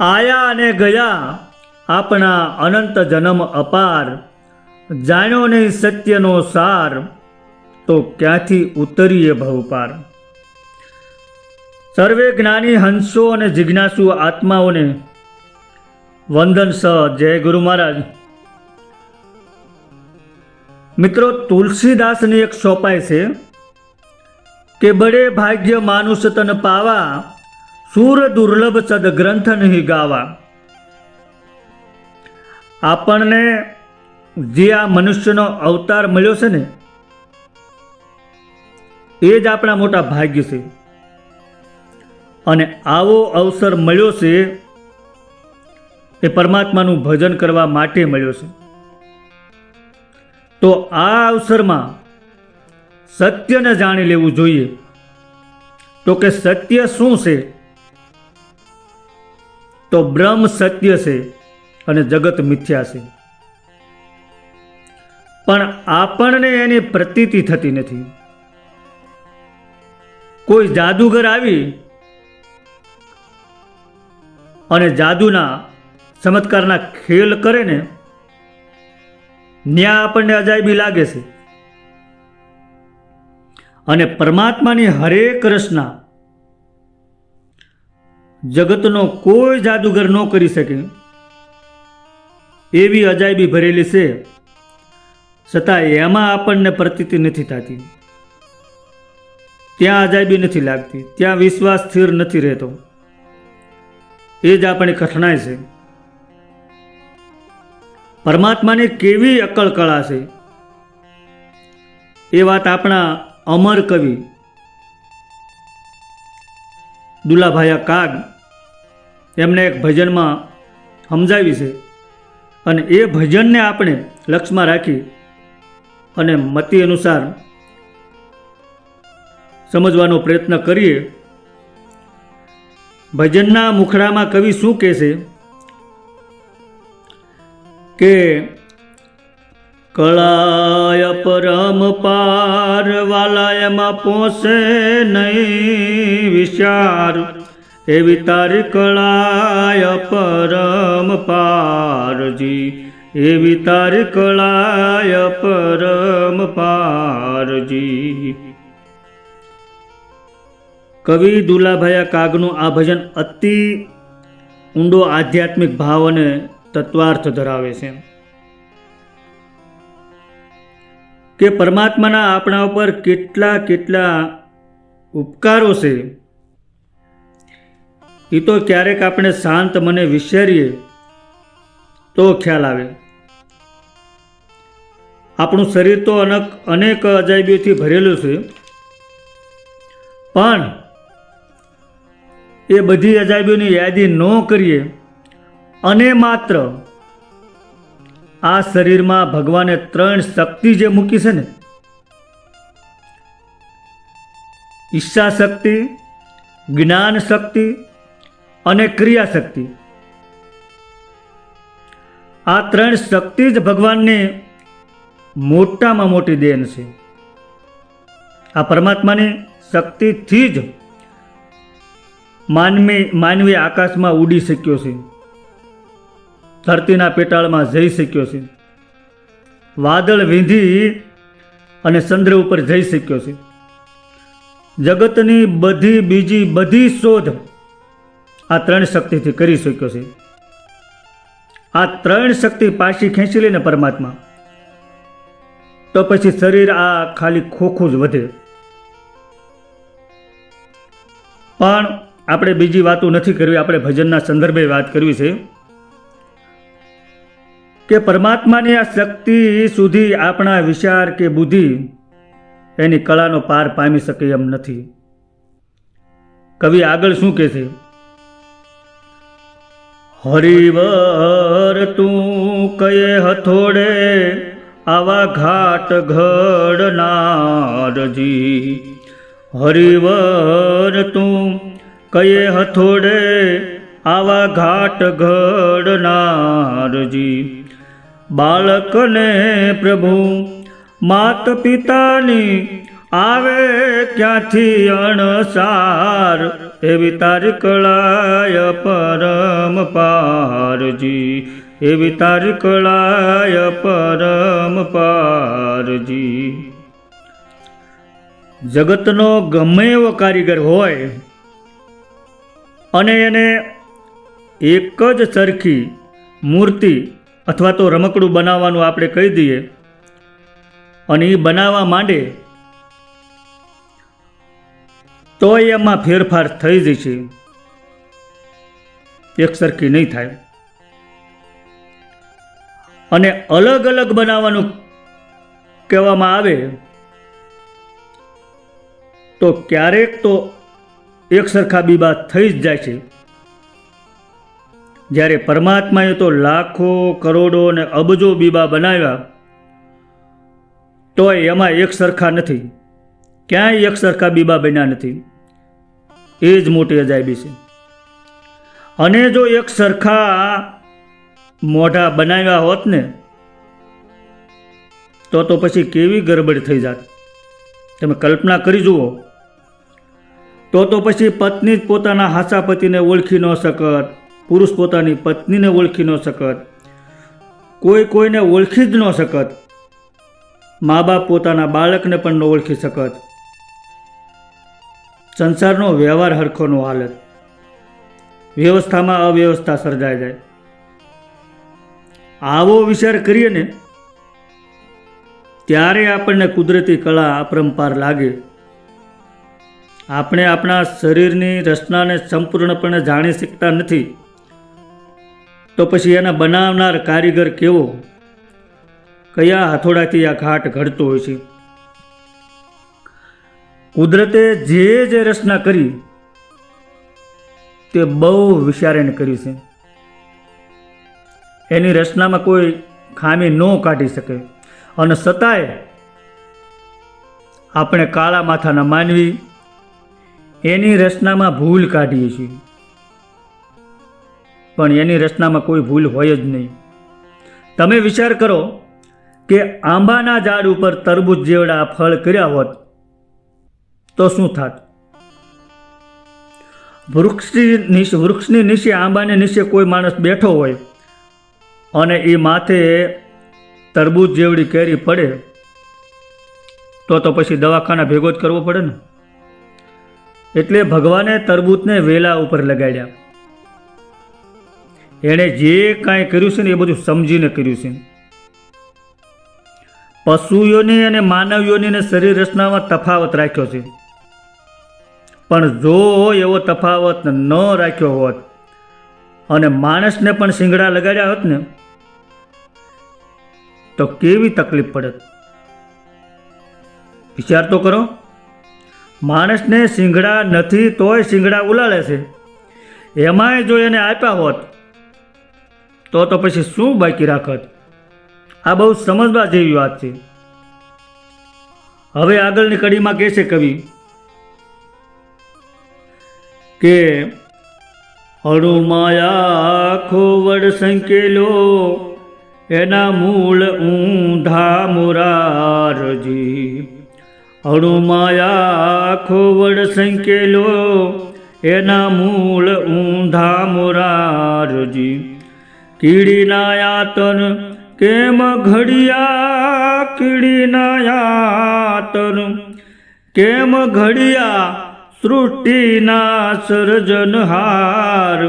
આયા અને ગયા આપણા અનંત જન્મ અપાર, જાણ્યો નહીં સત્યનો સાર, તો ક્યાંથી ઉતરીએ ભવપાર? સર્વે જ્ઞાની હંસો અને જિજ્ઞાસુ આત્માઓને વંદન સ. જય ગુરુ મહારાજ. મિત્રો, તુલસીદાસની એક સોપાઈ છે કે બડે ભાગ્ય માનુષ તન પાવા સૂર દુર્લભ સદગ્રંથ નહીં ગાવા. આપણને જે આ મનુષ્યનો અવતાર મળ્યો છે ને, એ જ આપણા મોટા ભાગ્ય છે. અને આવો અવસર મળ્યો છે, એ પરમાત્માનું ભજન કરવા માટે મળ્યો છે. તો આ અવસરમાં સત્યને જાણી લેવું જોઈએ. તો કે સત્ય શું છે? તો બ્રહ્મ સત્ય છે અને જગત મિથ્યા છે. પણ આપણને એની પ્રતીતિ થતી નથી. કોઈ જાદુગર આવી અને જાદુના ચમત્કારના ખેલ કરે ને, ન્યા આપણને અજાયબી લાગે છે. અને પરમાત્માની હરેક રચના જગતનો કોઈ જાદુગર ન કરી શકે. એવી અજાયબી ભરેલી છે. છતાં એમાં આપણને પ્રતીતિ નથી થતી. ત્યાં અજાયબી નથી લાગતી. ત્યાં વિશ્વાસ સ્થિર નથી રહેતો. એ જ આપણી કઠણાઈ છે. પરમાત્માની કેવી અકળ કળા છે. એ વાત આપણા અમર કવિ દુલાભાયા કાગ એમને એક ભજનમાં સમજાવી છે. અને એ ભજનને આપણે લક્ષમાં રાખી અને મતિ અનુસાર સમજવાનો પ્રયત્ન કરીએ. ભજનના મુખડામાં કવિ શું કહે છે કે કળાય પરમ પાર વાલાયમાં પોસે નહીં વિચાર. એવી તારી કળાય પરમ પારજી. એવી તારી કળાય પરમ પારજી. કવિ દુલાભાયા કાગનું આ ભજન અતિ ઊંડો આધ્યાત્મિક ભાવ અને તત્વાર્થ ધરાવે છે. કે પરમાત્માના આપણા ઉપર કેટલા કેટલા ઉપકારો છે. એ તો ક્યારેક આપણે શાંત મને વિચારીએ તો ખ્યાલ આવે. આપણું શરીર તો અનેક અનેક અજાયબીઓથી ભરેલું છે. પણ એ બધી અજાયબીઓની યાદી ન કરીએ. અને માત્ર આ શરીરમાં ભગવાને ત્રણ શક્તિ જે મૂકી છે ને ઈચ્છા શક્તિ જ્ઞાન શક્તિ અને ક્રિયા શક્તિ આ ત્રણ શક્તિ જ ભગવાનને મોટામાં મોટી દેન છે. આ પરમાત્માની શક્તિથી જ માનવી માનવી આકાશમાં ઉડી શક્યો છે. ધરતીના પેટાળમાં જઈ શક્યો છે. વાદળ વીંધી અને ચંદ્ર ઉપર જઈ શક્યો છે. જગતની બધી બીજી બધી શોધ આ ત્રણ શક્તિથી કરી શક્યો છે. આ ત્રણ શક્તિ પાછી ખેંચી લઈને પરમાત્મા. તો પછી શરીર આ ખાલી ખોખું જ વધે. પણ આપણે બીજી વાતો નથી કરવી, આપણે ભજનના સંદર્ભે વાત કરવી છે. કે પરમાત્માની આ શક્તિ સુધી આપણા વિચાર કે બુદ્ધિ એની કળાનો પાર પામી શકે એમ નથી. કવિ આગળ શું કહે છે? હરિવર તું કયે હથોડે આવા ઘાટ ઘડનારજી હરિવર તું કયે હથોડે આવા ઘાટ ઘડનારજી બાળકને પ્રભુ માત પિતાની આવે ક્યાંથી અણસાર? એવી તારી કળાય પરમ પારજી, એવી તારી કળાય પરમ પારજી. જગતનો ગમે એવો કારીગર હોય, અને એને એક જ સરખી મૂર્તિ અથવા તો રમકડું બનાવવાનું આપણે કહી દઈએ. અને એ બનાવવા માંડે તો એમાં ફેરફાર થઈ જશે. એક સરખી નહીં થાય. અને અલગ અલગ બનાવવાનું કહેવામાં આવે તો ક્યારેક તો એક સરખા બીબા થઈ જ જાય છે. જ્યારે પરમાત્માએ તો લાખો, કરોડો અને અબજો બીબા બનાવ્યા, તોય એમાં એક સરખા નથી. ક્યાંય એક સરખા બીબા બન્યા નથી. એ જ મોટી અજાયબી છે. અને જો એક સરખા મોઢા બનાવ્યા હોત ને, તો તો પછી કેવી ગરબડ થઈ જાત? તમે કલ્પના કરી જુઓ. તો તો પછી પત્ની જ પોતાના હાસા પતિને ઓળખી ન શકત. પુરુષ પોતાની પત્નીને ઓળખી ન શકત, કોઈ કોઈને ઓળખી જ ન શકત, મા બાપ પોતાના બાળકને પણ ન ઓળખી શકત. સંસારનો વ્યવહાર હરખોનો હાલત. વ્યવસ્થામાં અવ્યવસ્થા સર્જાઈ જાય. આવો વિચાર કરીએ ને, ત્યારે આપણને કુદરતી કળા અપરંપાર લાગે. આપણે આપણા શરીરની રચનાને સંપૂર્ણપણે જાણી શકતા નથી. તો પછી એના બનાવનાર કારીગર કેવો? કયા હાથોડાથી આ ઘાટ ઘડતો હોય છે? કુદરતે જે જે રચના કરી, તે બહુ વિચારીને કરી છે. એની રચનામાં કોઈ ખામી ન કાઢી શકે. અને છતાંય આપણે કાળા માથાના માનવી એની રચનામાં ભૂલ કાઢીએ છીએ. પણ એની રચનામાં કોઈ ભૂલ હોય જ નહીં. તમે વિચાર કરો કે આંબાના ઝાડ ઉપર તરબૂચ જેવડા ફળ કર્યા હોત, તો શું થાત? વૃક્ષની નીચે વૃક્ષની નીચે આંબાની નીચે કોઈ માણસ બેઠો હોય અને એ માથે તરબૂચ જેવડી કેરી પડે, તો તો પછી દવાખાના ભેગો જ કરવો પડે ને? એટલે ભગવાને તરબૂચને વેલા ઉપર લગાડ્યા. એણે જે કાંઈ કર્યું છે ને એ બધું સમજીને કર્યું છે. પશુઓની અને માનવીઓની શરીર રચનામાં તફાવત રાખ્યો છે. પણ જો એવો તફાવત ન રાખ્યો હોત અને માણસને પણ શિંગડા લગાડ્યા હોત ને, તો કેવી તકલીફ પડત? વિચાર તો કરો. માણસને શિંગડા નથી તોય શિંગડા ઉલાળે છે. એમાંય જો એને આપ્યા હોત તો તો પછી શું બાકી રાખત? આ બહુ સમજવા જેવી વાત છે. હવે આગળની કડીમાં કહે છે કવિ કે અણુમાયા ખોવડ સંકેલો, એના મૂળ ઊંધા મુરારજી. અણુમાયા ખોવડ સંકેલો, એના મૂળ ઊંધા મુરારજી. કીડીના યાતન કેમ ઘડિયા કીડીના યાતન કેમ ઘડિયા સૃષ્ટિના સર્જનહાર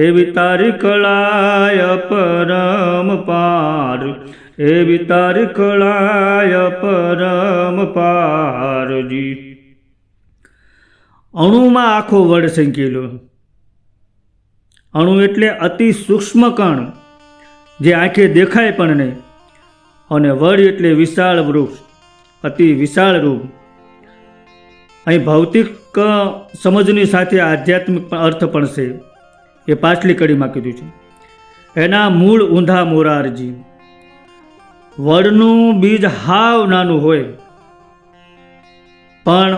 એવી તારી કળાય પરમ પાર એવી તારી કળાય પરમ પારજી અણુમાં આખો વડ સંકેલો અણુ એટલે અતિ સૂક્ષ્મ કણ, જે આંખે દેખાય પણ નહીં, અને વડ એટલે વિશાળ વૃક્ષ, અતિ વિશાળ રૂપ. અહીં ભૌતિક સમજની સાથે આધ્યાત્મિક અર્થ પણ છે. એ પાછલી કડીમાં કીધું છે. એના મૂળ ઊંધા મોરારજી. વડનું બીજ હાવ નાનું હોય, પણ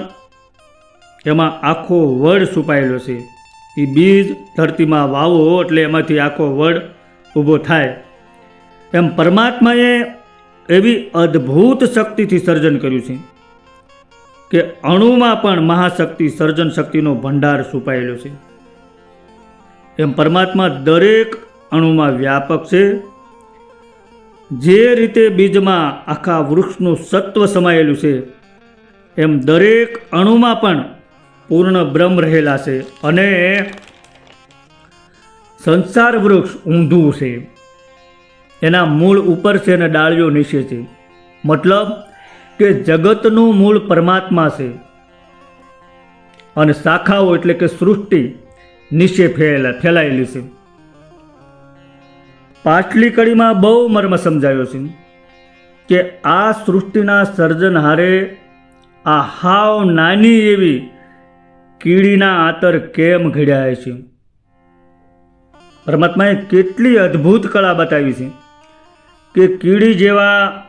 એમાં આખો વડ છુપાયેલો છે. એ બીજ ધરતીમાં વાવો એટલે એમાંથી આખો વડ ઊભો થાય. એમ પરમાત્માએ એવી અદ્ભુત શક્તિથી સર્જન કર્યું છે કે અણુમાં પણ મહાશક્તિ સર્જન શક્તિનો ભંડાર છુપાયેલો છે. એમ પરમાત્મા દરેક અણુમાં વ્યાપક છે. જે રીતે બીજમાં આખા વૃક્ષનું સત્વ સમાયેલું છે, એમ દરેક અણુમાં પણ પૂર્ણ બ્રહ્મ રહેલા છે અને સંસાર વૃક્ષ ઊંધું છે. એના મૂળ ઉપર છે અને ડાળીઓ નીચે છે. મતલબ કે જગતનું મૂળ પરમાત્મા છે. અને શાખાઓ એટલે કે સૃષ્ટિ નીચે ફેલા, ફેલાયેલી છે. પાછલી કડીમાં બહુ મર્મ સમજાયો છે કે આ સૃષ્ટિના સર્જનહારે આ હાવ નાની એવી કીડીના આતર કેમ ઘડ્યા છે? પરમાત્માએ કેટલી અદ્ભુત કળા બતાવી છે કે કીડી જેવા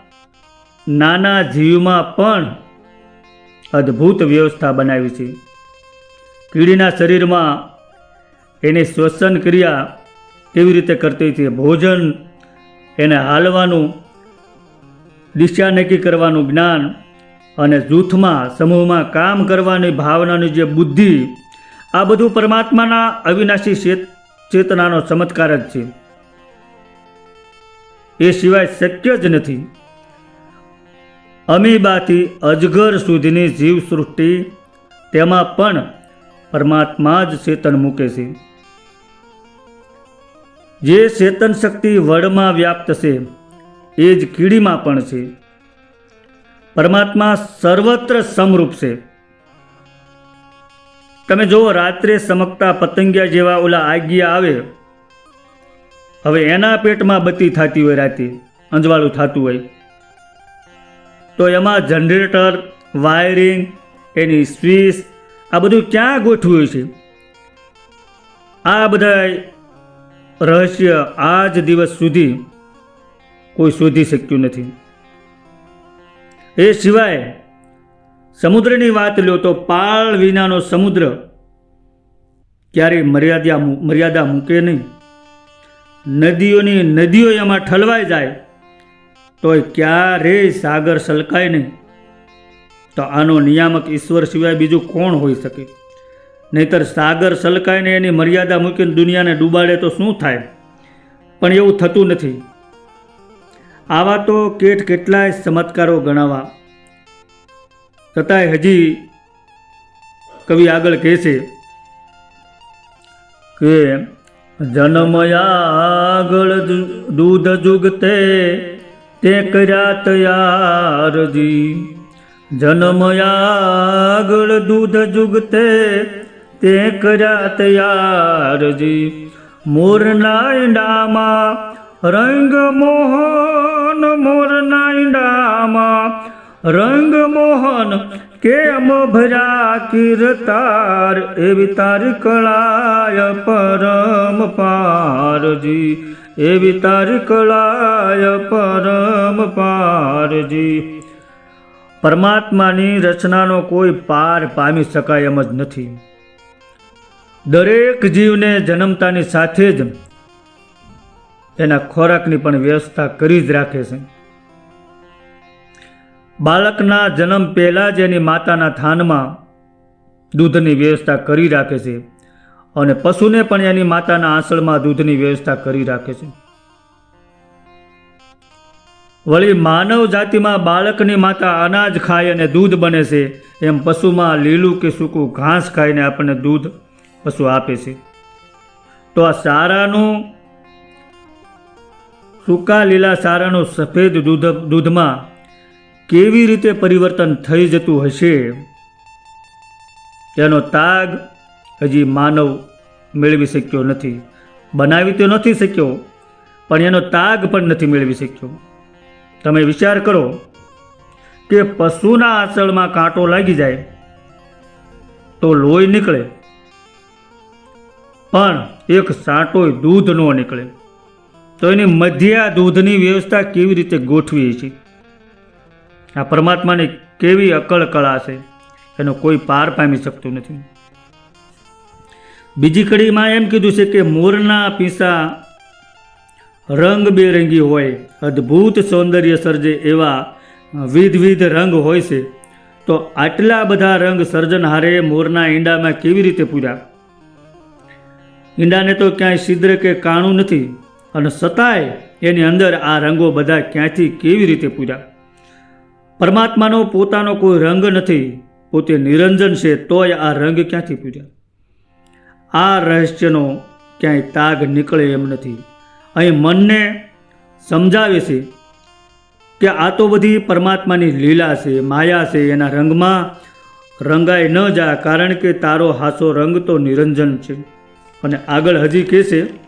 નાના જીવમાં પણ અદ્ભુત વ્યવસ્થા બનાવી છે. કીડીના શરીરમાં એની શ્વસન ક્રિયા કેવી રીતે કરતી છે? ભોજન એને હાલવાનું દિશા નક્કી કરવાનું જ્ઞાન અને જૂથમાં, સમૂહમાં કામ કરવાની ભાવનાની જે બુદ્ધિ, આ બધું પરમાત્માના અવિનાશી ચેતનાનો ચમત્કાર જ છે. એ સિવાય શક્ય જ નથી. અમીબાથી અજગર સુધીની જીવસૃષ્ટિ, તેમાં પણ પરમાત્મા જ ચેતન મૂકે છે. જે ચેતન શક્તિ વડમાં વ્યાપ્ત છે, એ જ કીડીમાં પણ છે. પરમાત્મા સર્વત્ર સમરૂપ છે. તમે જુઓ, રાત્રે સમકતા પતંગિયા જેવા ઓલા આગિયા આવે. હવે એના પેટમાં બત્તી થતી હોય રાતે, અંજવાળું થતું હોય. તો એમાં જનરેટર, વાયરિંગ, એની સ્વિચ, આ બધું ક્યાં ગોઠવ્યું છે? આ બધા રહસ્ય આજ દિવસ સુધી કોઈ શોધી શક્યું નથી. એ સિવાય સમુદ્રની વાત લો તો પાળ વિનાનો સમુદ્ર ક્યારેય મર્યાદા મર્યાદા મૂકે નહીં. નદીઓની નદીઓ એમાં ઠલવાઈ જાય તોય ક્યારેય સાગર સલકાય નહીં. તો આનો નિયામક ઈશ્વર સિવાય બીજું કોણ હોઈ શકે? નહીતર સાગર સલકાય ને એની મર્યાદા મૂકીને દુનિયાને ડૂબાડે તો શું થાય? પણ એવું થતું નથી. આવા તો કેટ કેટલાય ચમત્કારો ગણાવા. છતાંય હજી કવિ આગળ કહે છે કે જન્મયાગળ દૂધ જુગતે તે કર્યા તૈયારજી જન્મયાગળ દૂધ જુગતે તે કર્યા તૈયારજી મોરના ડામાં રંગ મોહન મોરના ઈંડામાં રંગ મોહન કેમ ભર્યા કીર્તાર? એવી તારી કળાય પરમ પારજી. એવી તારી કળાય પરમ પારજી. પરમાત્માની રચનાનો કોઈ પાર પામી શકાય એમ જ નથી. દરેક જીવને જન્મતાની સાથે જ એના ખોરાકની પણ વ્યવસ્થા કરી જ રાખે છે. બાળકના જન્મ પહેલાં જ એની માતાના થાનમાં દૂધની વ્યવસ્થા કરી રાખે છે અને પશુને પણ એની માતાના આંસળમાં દૂધની વ્યવસ્થા કરી રાખે છે. વળી માનવ જાતિમાં બાળકની માતા અનાજ ખાય અને દૂધ બને છે એમ પશુમાં લીલું કે સૂકું ઘાસ ખાઈને આપણને દૂધ પશુ આપે છે. તો આ સારાનું સૂકા લીલા સારાનું સફેદ દૂધ દૂધમાં કેવી રીતે પરિવર્તન થઈ જતું હશે? તેનો તાગ હજી માનવ મેળવી શક્યો નથી. બનાવી તો નથી શક્યો, પણ એનો તાગ પણ નથી મેળવી શક્યો. તમે વિચાર કરો કે પશુના આંચળમાં કાંટો લાગી જાય તો લોહી નીકળે, પણ એક સાંટોય દૂધ ન નીકળે. તો એની મધ્ય આ દૂધની વ્યવસ્થા કેવી રીતે ગોઠવી છે આ પરમાત્માની કેવી અકળ કળા છે, એનો કોઈ પાર પામી શકતું નથી. બીજી કડીમાં એમ કીધું છે કે મોરના પીસા રંગબેરંગી હોય, અદ્ભુત સૌંદર્ય સર્જે એવા વિધવિધ રંગ હોય છે, તો આટલા બધા રંગ સર્જનહારે મોરના ઈંડામાં કેવી રીતે પૂર્યા ઈંડાને તો ક્યાંય છિદ્ર કે કાણું નથી અને છતાંય એની અંદર આ રંગો બધા ક્યાંથી કેવી રીતે પૂર્યા પરમાત્માનો પોતાનો કોઈ રંગ નથી, પોતે નિરંજન છે, તોય આ રંગ ક્યાંથી પૂર્યા આ રહસ્યનો ક્યાંય તાગ નીકળે એમ નથી. અહીં મનને સમજાવે છે કે આ તો બધી પરમાત્માની લીલા છે, માયા છે, એના રંગમાં રંગાઈ ન જા, કારણ કે તારો હાસો રંગ તો નિરંજન છે. અને આગળ હજી કહે છે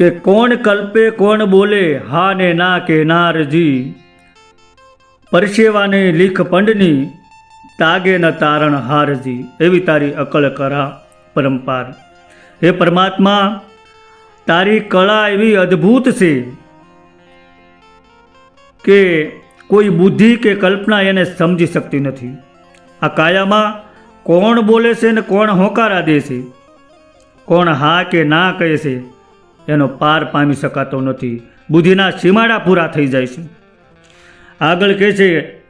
કે કોણ કલ્પે કોણ બોલે હા ને ના કે નારજી. પરસેવાને લીખ પંડની, તાગે ન તારણ હારજી. એવી તારી અકળ કરા પરંપાર હે પરમાત્મા, તારી કળા એવી અદ્ભુત છે કે કોઈ બુદ્ધિ કે કલ્પના એને સમજી શકતી નથી. આ કાયામાં કોણ બોલે છે ને કોણ હોકારા દે છે? કોણ હા કે ના કહે છે? એનો પાર પામી શકાતો નથી. બુદ્ધિના સીમાડા પૂરા થઈ જાય છે. આગળ કહે છે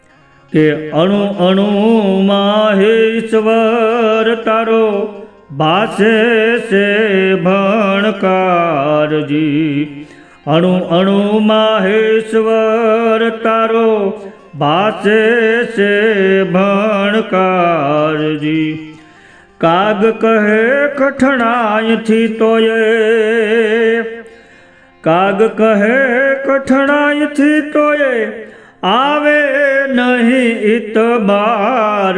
કે, અણુ અણુમાં હે ઈશ્વર તારો ભાષે છે ભણકારજી. અણુ અણુમાં હે ઈશ્વર તારો ભાષે છે ભણકારજી. કાગ કહે કઠણાયથી તોય. કાગ કહે કઠણાયથી તોય. આવે નહીં ઇતબાર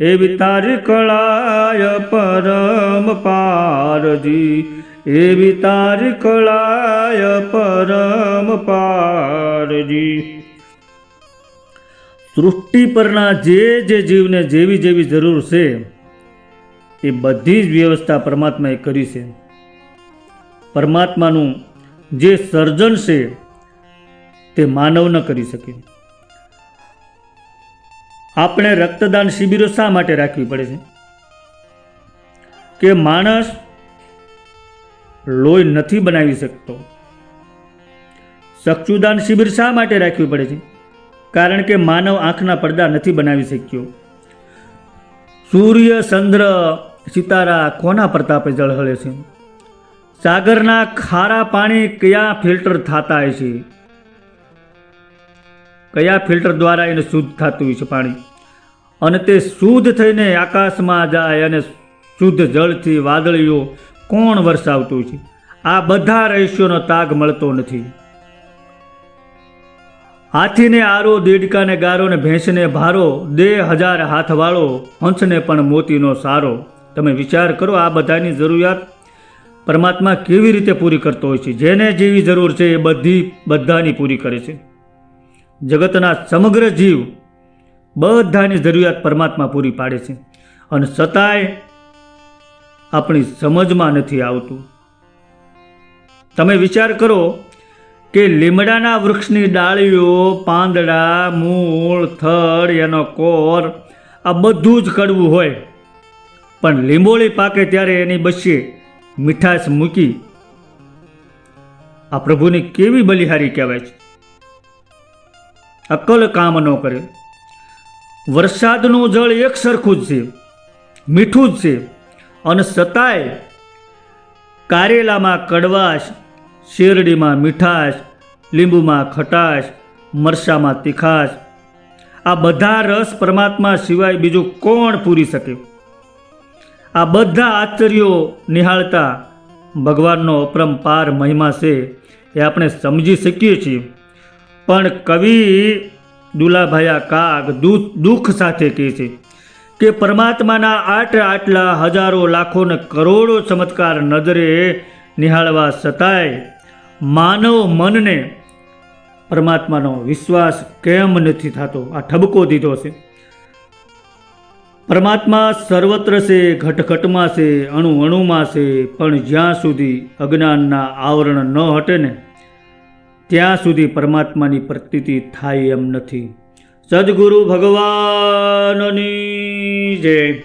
એવી તારી કળાય પરમ પારજી એવી તારી કળાય પરમ પારજી સૃષ્ટિ પરના જે જે જીવને જેવી જેવી જરૂર છે એ બધી જ વ્યવસ્થા પરમાત્માએ કરી છે. પરમાત્માનું જે સર્જન છે, તે માનવ ન કરી શકે. આપણે રક્તદાન શિબિરો શા માટે રાખવી પડે છે? કે માણસ લોહી નથી બનાવી શકતો. ચક્ષુદાન શિબિર શા માટે રાખવી પડે છે? કારણ કે માનવ આંખના પડદા નથી બનાવી શક્યો. સૂર્ય, ચંદ્ર સિતારા કોના પ્રતાપે ઝળહળે છે? સાગરના ખારા પાણી કયા ફિલ્ટર થતા હોય છે? કયા ફિલ્ટર દ્વારા એને શુદ્ધ થતું હોય છે પાણી? અને તે શુદ્ધ થઈને આકાશમાં જાય અને શુદ્ધ જળથી વાદળીઓ કોણ વરસાવતું છે? આ બધા રહસ્યોનો તાગ મળતો નથી. હાથીને આરો, દેડકાને ગારો ને ભેંસને ભારો દે હજાર હાથવાળો, હંસને પણ મોતીનો સારો. તમે વિચાર કરો આ બધાની જરૂરિયાત પરમાત્મા કેવી રીતે પૂરી કરતો હોય છે, જેને જેવી જરૂર છે એ બધી બધાની પૂરી કરે છે. જગતના સમગ્ર જીવ બધાની જરૂરિયાત પરમાત્મા પૂરી પાડે છે અને છતાંય આપણી સમજમાં નથી આવતું. તમે વિચાર કરો કે લીમડાના વૃક્ષની ડાળીઓ, પાંદડા, મૂળ, થડ, એનો કોર આ બધું જ કડવું હોય. પણ લીંબોળી પાકે ત્યારે એની બચે મીઠાશ મૂકી. આ પ્રભુની કેવી બલિહારી કહેવાય છે. અકલ કામ ન કરે. વરસાદનું જળ એક સરખું જ છે. મીઠું જ છે. અને છતાંય કારેલામાં કડવાશ, શેરડીમાં મીઠાશ, લીંબુમાં ખટાશ મરસામાં તીખાશ. આ બધા રસ પરમાત્મા સિવાય બીજું કોણ પૂરી શકે? આ બધા આશ્ચર્યો નિહાળતા ભગવાનનો અપરંપાર મહિમા છે એ આપણે સમજી શકીએ છીએ. પણ કવિ દુલાભાયા કાગ દુઃખ દુઃખ સાથે કહે છે કે પરમાત્માના આટલા આટલા હજારો લાખો ને કરોડો ચમત્કાર નજરે નિહાળવા છતાંય માનવ મનને પરમાત્માનો વિશ્વાસ કેમ નથી થતો? આ ઠબકો દીધો છે. પરમાત્મા સર્વત્ર છે, ઘટઘટમાં છે અણુ અણુમાં છે, પણ જ્યાં સુધી અજ્ઞાનના આવરણ ન હટે ને, ત્યાં સુધી પરમાત્માની પ્રતીતિ થાય એમ નથી. સદગુરુ ભગવાનની જય.